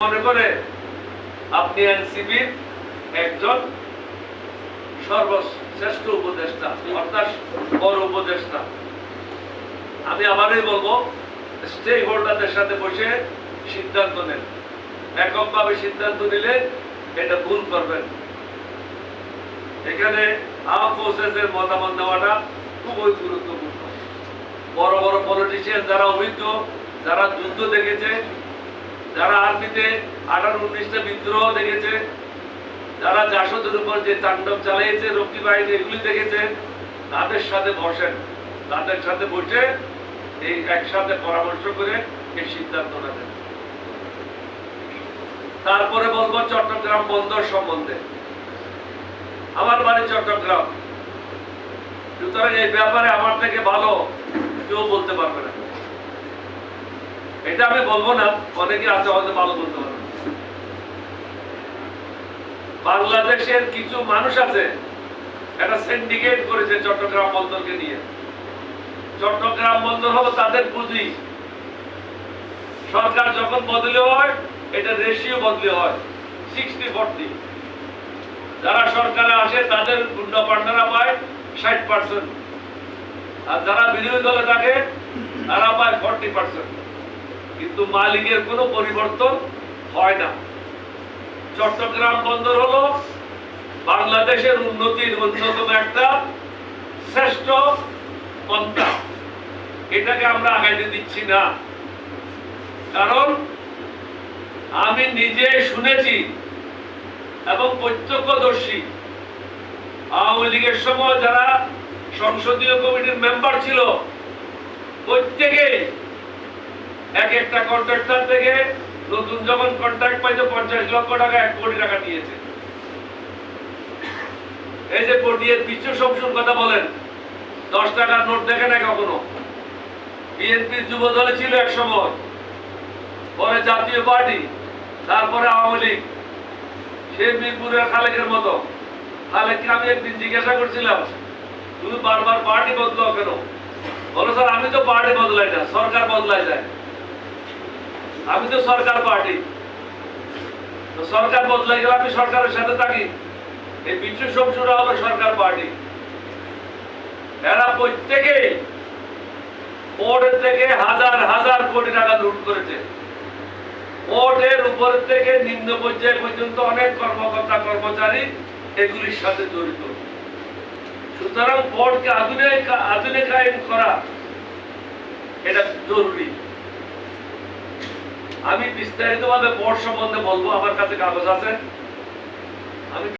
মনে করে আপনি এনসিপির একজন সর্বশ্রেষ্ঠ উপদেষ্টা, অর্থাৎ বড় উপদেষ্টা। আমি আবারই বলব, স্টেক হোল্ডারদের সাথে বসে সিদ্ধান্ত নেন। এককভাবে সিদ্ধান্ত নিলে এটা ভুল করবেন। এখানে আর্ম ফোর্সেসের মতামত দেওয়াটা খুবই গুরুত্বপূর্ণ। বড় বড় পলিটিশিয়ান যারা অভিজ্ঞ যারা যুদ্ধ দেখেছে যারা আর্মিতে আঠারো উনিশটা বিদ্রোহ দেখেছে, যারা জাসদের উপর যে তাণ্ডব চালিয়েছে, রক্ষী বাহিনী এগুলি দেখেছে, তাদের সাথে বসেন। তাদের সাথে বসে এই একসাথে পরামর্শ করে এই সিদ্ধান্ত নেবেন তারপরে বলব চট্টগ্রাম বন্দর সম্বন্ধে। আমার বাড়ি চট্টগ্রাম। সুতরাং এই ব্যাপারে আমার থেকে ভালো কেউ বলতে পারবে না। এটা আমি বলব না, অনেকে আছে হয়তো ভালো বলতে পারবে। বাংলাদেশের কিছু মানুষ আছে, একটা সিন্ডিকেট করেছে চট্টগ্রাম বন্দরকে নিয়ে। চট্টগ্রাম বন্দর হলো তাদের পুঁজি। সরকার যখন বদলে হয়, এটা রেশিও বদলে হয় সিক্সটি ফোরটি যারা সরকারে আসে, তাদের গুন্ডা পান্ডারা পায় ষাট পার্সেন্ট আর যারা বিরোধী দলে থাকে, তারা পায় ফর্টি পার্সেন্ট কিন্তু মালিকের কোনো পরিবর্তন হয় না। চট্টগ্রাম বন্দর হলো বাংলাদেশের উন্নতির অন্যতম একটা শ্রেষ্ঠ পন্থা। এটাকে আমরা আগাইতে দিচ্ছি না। কারণ আমি নিজে শুনেছি এবং প্রত্যক্ষদর্শী আওয়ামী লীগের সময় যারা সংসদীয় কমিটির মেম্বার ছিল এক একটা কন্ট্রাক্টর থেকে নতুন যখন কন্ট্রাক্ট পাইতো পঞ্চাশ লক্ষ টাকা, এক কোটি টাকা দিয়েছে। এই যে পটিয়ের বিশ্ব সংসদ কথা বলেন, দশ টাকার নোট দেখে না কখনো? বিএনপির যুব দলে ছিল এক সময়, পরে জাতীয় পার্টি, তারপরে আওয়ামী লীগ। সে মিরপুরের খালেকের মতো। খালেককে আমি একদিন জিজ্ঞাসা করছিলাম, তুমি বারবার পার্টি বদলাও কেন? বলো, স্যার, আমি তো পার্টি বদলাই না, সরকার বদলাই যায়। আমি তো সরকার পার্টি। সরকার বদলাই গেলে আমি সরকারের সাথে থাকি। এই বিচ্ছু শমসুরা হলো সরকার পার্টি। এরা প্রত্যেকেই বোর্ডের থেকে হাজার হাজার কোটি টাকা লুট করেছে। বোর্ডের উপর থেকে নিম্ন পর্যায় পর্যন্ত অনেক কর্মকর্তা, কর্মচারী এগুলির সাথে জড়িত। সুতরাং বোর্ডকে আধুনিক, আধুনিকায়ন করা এটা জরুরি। আমি বিস্তারিতভাবে বোর্ড সম্বন্ধে বলব আমার কাছে কাগজ আছে। আমি